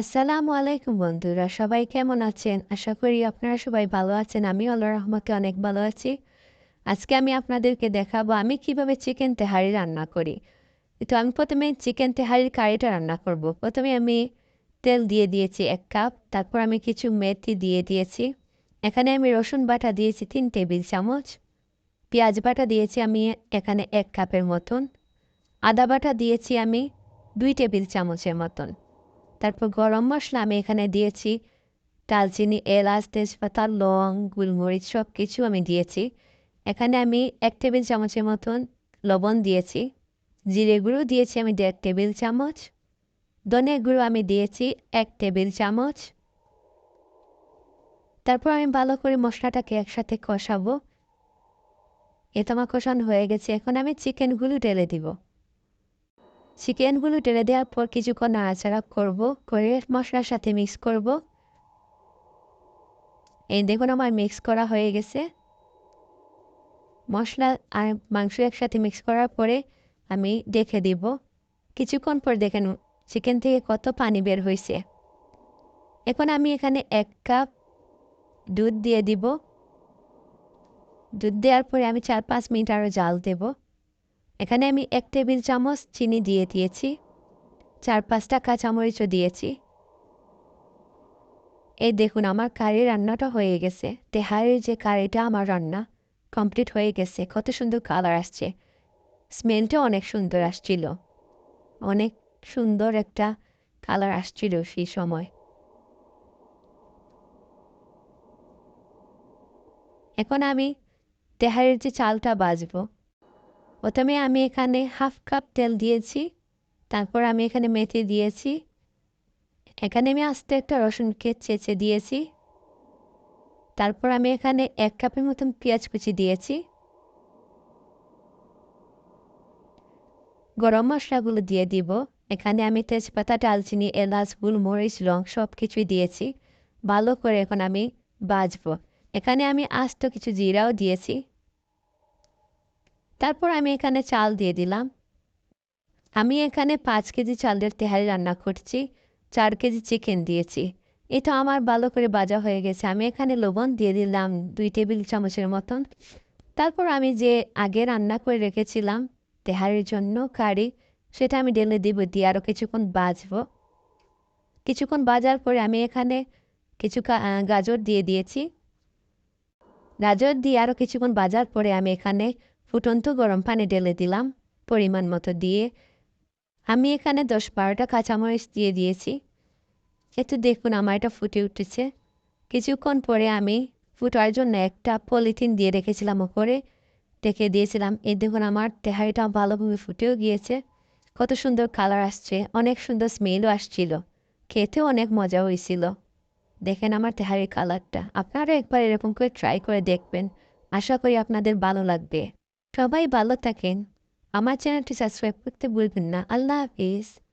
আসসালামু আলাইকুম, বন্ধুরা। সবাই কেমন আছেন? আশা করি আপনারা সবাই ভালো আছেন। আমি আল্লাহ রহমতে অনেক ভালো আছি। আজকে আমি আপনাদেরকে দেখাবো আমি কীভাবে চিকেন তেহারি রান্না করি। তো আমি প্রথমে চিকেন তেহারির কারিটা রান্না করব। প্রথমে আমি তেল দিয়ে দিয়েছি এক কাপ। তারপর আমি কিছু মেথি দিয়ে দিয়েছি। এখানে আমি রসুন বাটা দিয়েছি তিন টেবিল চামচ। পেঁয়াজ বাটা দিয়েছি আমি এখানে এক কাপের মতন। আদা বাটা দিয়েছি আমি দুই টেবিল চামচের মতন। তারপর গরম মশলা আমি এখানে দিয়েছি। ডালচিনি এলাচ, তেজপাতা, লং, গুলমরিচ সব কিছু আমি দিয়েছি। এখানে আমি এক টেবিল চামচের মতন লবণ দিয়েছি। জিরে গুঁড়ো দিয়েছি আমি দেড় টেবিল চামচ। ধনে গুঁড়ো আমি দিয়েছি এক টেবিল চামচ। তারপর আমি ভালো করে মশলাটাকে একসাথে কষাবো। এটা আমার কষানো হয়ে গেছে। এখন আমি চিকেনগুলো ঢেলে দিব। চিকেনগুলো ঢেলে দেওয়ার পর কিছুক্ষণ নাড়াচাড়া করব, করে মশলার সাথে মিক্স করব। এই দেখুন আমার মিক্স করা হয়ে গেছে। মশলা আর মাংস একসাথে মিক্স করার পরে আমি দেখে দিব। কিছুক্ষণ পর দেখেন চিকেন থেকে কত পানি বের হয়েছে। এখন আমি এখানে এক কাপ দুধ দিয়ে দিব। দুধ দেওয়ার পরে আমি চার পাঁচ মিনিট আরও জাল দেবো। এখানে আমি এক টেবিল চামচ চিনি দিয়ে দিয়েছি। চার পাঁচটা কাঁচামরিচও দিয়েছি। এই দেখুন, আমার কারি রান্নাটা হয়ে গেছে। তেহারের যে কারিটা আমার রান্না কমপ্লিট হয়ে গেছে। কত সুন্দর কালার আসছে। স্মেলটা অনেক সুন্দর আসছিল। অনেক সুন্দর একটা কালার আসছিল সেই সময়। এখন আমি তেহারের যে চালটা বাজবো প্রথমে আমি এখানে হাফ কাপ তেল দিয়েছি, তারপর আমি এখানে মেথি দিয়েছি। এখানে আমি আস্তে একটা রসুনকে চেঁচে দিয়েছি। তারপর আমি এখানে এক কাপের মতন পেঁয়াজ কুচি দিয়েছি। গরম মশলাগুলো দিয়ে দিব। এখানে আমি তেজপাতা, ডালচিনি, এলাচ, গুলমরিচ, লং সব কিছুই দিয়েছি। ভালো করে এখন আমি বাজবো। এখানে আমি আস্ত কিছু জিরাও দিয়েছি। তারপর আমি এখানে চাল দিয়ে দিলাম। আমি এখানে পাঁচ কেজি চালের তেহারি রান্না করছি, চার কেজি চিকেন দিয়েছি। এটা আমার ভালো করে বাজা হয়ে গেছে। আমি এখানে লবণ দিয়ে দিলাম দুই টেবিল চামচের মতন। তারপর আমি যে আগে রান্না করে রেখেছিলাম তেহারির জন্য কারি, সেটা আমি ডেলে দিব, দিয়ে আরও কিছুক্ষণ বাজব কিছুক্ষণ বাজার পরে আমি এখানে কিছু গাজর দিয়ে দিয়েছি। গাজর দিয়ে আরও কিছুক্ষণ বাজার পরে আমি এখানে ফুটন্ত গরম পানি ঢেলে দিলাম, পরিমাণ মতো দিয়ে। আমি এখানে দশ বারোটা কাঁচামরিচ দিয়ে দিয়েছি। একটু দেখুন আমার এটা ফুটে উঠেছে। কিছুক্ষণ পরে আমি ফুটার জন্য একটা পলিথিন দিয়ে রেখেছিলাম ওপরে রেখে দিয়েছিলাম। এই দেখুন আমার তেহারিটা ভালোভাবে ফুটেও গিয়েছে। কত সুন্দর কালার আসছে, অনেক সুন্দর স্মেলও আসছিল। খেতেও অনেক মজা হয়েছিল। দেখেন আমার তেহারির কালারটা। আপনারা একবার এরকম করে ট্রাই করে দেখবেন। আশা করি আপনাদের ভালো লাগবে। সবাই ভালো থাকেন। আমার চ্যানেলটি সাবস্ক্রাইব করতে ভুলবেন না। আল্লাহ হাফিজ।